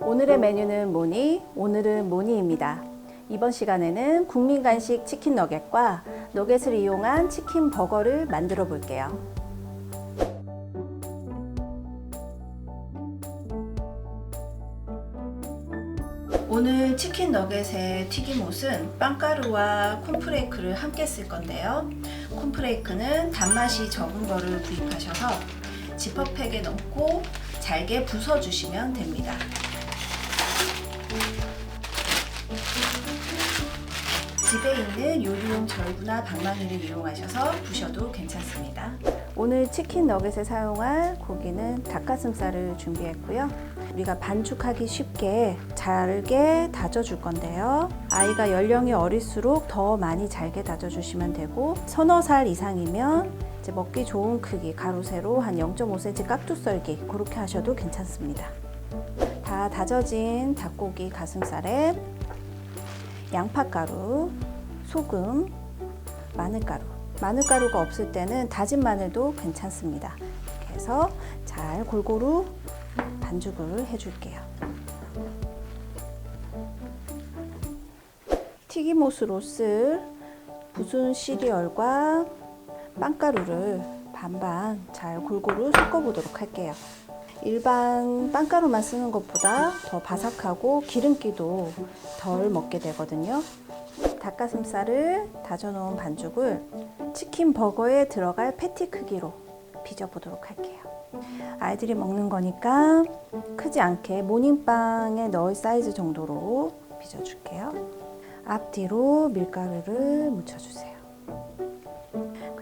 오늘의 메뉴는 뭐니? 오늘은 뭐니입니다. 이번 시간에는 국민 간식 치킨 너겟과 너겟을 이용한 치킨 버거를 만들어 볼게요. 오늘 치킨 너겟의 튀김옷은 빵가루와 콘프레이크를 함께 쓸 건데요. 콘프레이크는 단맛이 적은 거를 구입하셔서 지퍼팩에 넣고 잘게 부숴 주시면 됩니다. 집에 있는 요리용 절구나 방망이를 이용하셔서 부셔도 괜찮습니다. 오늘 치킨 너겟에 사용할 고기는 닭가슴살을 준비했고요. 우리가 반죽하기 쉽게 잘게 다져줄 건데요. 아이가 연령이 어릴수록 더 많이 잘게 다져주시면 되고 서너 살 이상이면 먹기 좋은 크기 가로 세로 한 0.5cm 깍두 썰기 그렇게 하셔도 괜찮습니다. 다 다져진 닭고기 가슴살에 양파가루, 소금, 마늘가루. 마늘가루가 없을 때는 다진 마늘도 괜찮습니다. 이렇게 해서 잘 골고루 반죽을 해줄게요. 튀김옷으로 쓸 부순 시리얼과 빵가루를 반반 잘 골고루 섞어 보도록 할게요. 일반 빵가루만 쓰는 것보다 더 바삭하고 기름기도 덜 먹게 되거든요. 닭가슴살을 다져놓은 반죽을 치킨 버거에 들어갈 패티 크기로 빚어보도록 할게요. 아이들이 먹는 거니까 크지 않게 모닝빵에 넣을 사이즈 정도로 빚어줄게요. 앞뒤로 밀가루를 묻혀주세요.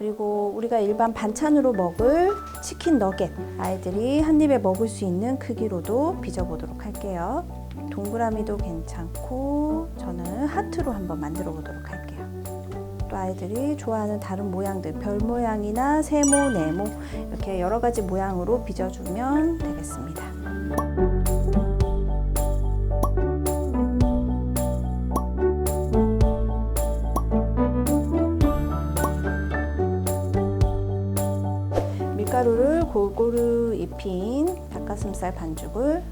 그리고 우리가 일반 반찬으로 먹을 치킨 너겟 아이들이 한 입에 먹을 수 있는 크기로도 빚어 보도록 할게요. 동그라미도 괜찮고 저는 하트로 한번 만들어 보도록 할게요. 또 아이들이 좋아하는 다른 모양들 별 모양이나 세모, 네모 이렇게 여러 가지 모양으로 빚어주면 되겠습니다. 밀가루를 골고루 입힌 닭가슴살 반죽을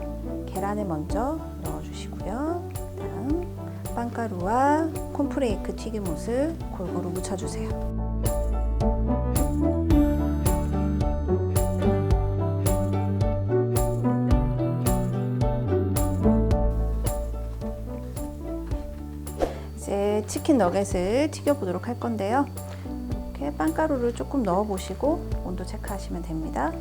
계란에 먼저 넣어주시고요. 다음 빵가루와 콘프레이크 튀김옷을 골고루 묻혀주세요. 이제 치킨 너겟을 튀겨보도록 할 건데요. 빵가루를 조금 넣어 보시고 온도 체크하시면 됩니다.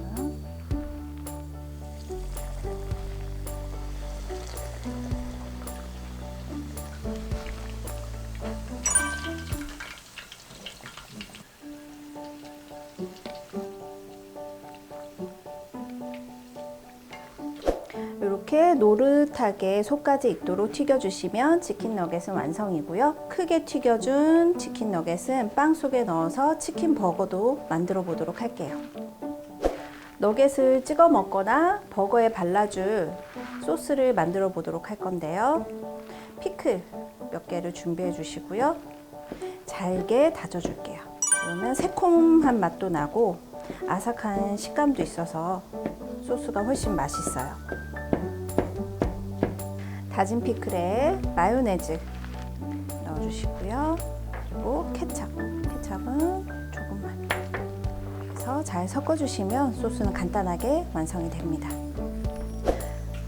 이렇게 노릇하게 속까지 익도록 튀겨주시면 치킨 너겟은 완성이고요. 크게 튀겨준 치킨 너겟은 빵 속에 넣어서 치킨 버거도 만들어 보도록 할게요. 너겟을 찍어 먹거나 버거에 발라줄 소스를 만들어 보도록 할 건데요. 피클 몇 개를 준비해 주시고요. 잘게 다져줄게요. 그러면 새콤한 맛도 나고 아삭한 식감도 있어서 소스가 훨씬 맛있어요. 다진 피클에 마요네즈 넣어주시고요. 그리고 케찹. 케찹은 조금만. 해서 잘 섞어주시면 소스는 간단하게 완성이 됩니다.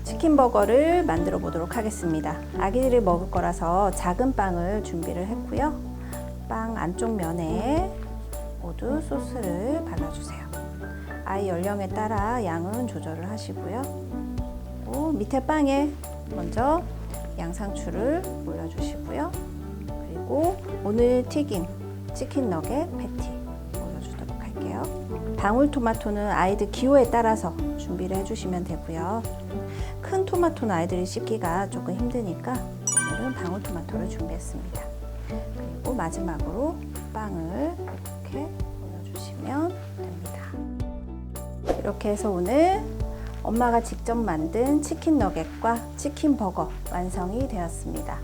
치킨 버거를 만들어 보도록 하겠습니다. 아기들이 먹을 거라서 작은 빵을 준비를 했고요. 빵 안쪽 면에 모두 소스를 발라주세요. 아이 연령에 따라 양은 조절을 하시고요. 밑에 빵에 먼저 양상추를 올려주시고요. 그리고 오늘 튀김 치킨 너겟 패티 올려주도록 할게요. 방울토마토는 아이들 기호에 따라서 준비를 해주시면 되고요. 큰 토마토는 아이들이 씹기가 조금 힘드니까 오늘은 방울토마토를 준비했습니다. 그리고 마지막으로 빵을 이렇게 올려주시면 됩니다. 이렇게 해서 오늘 엄마가 직접 만든 치킨 너겟과 치킨 버거 완성이 되었습니다.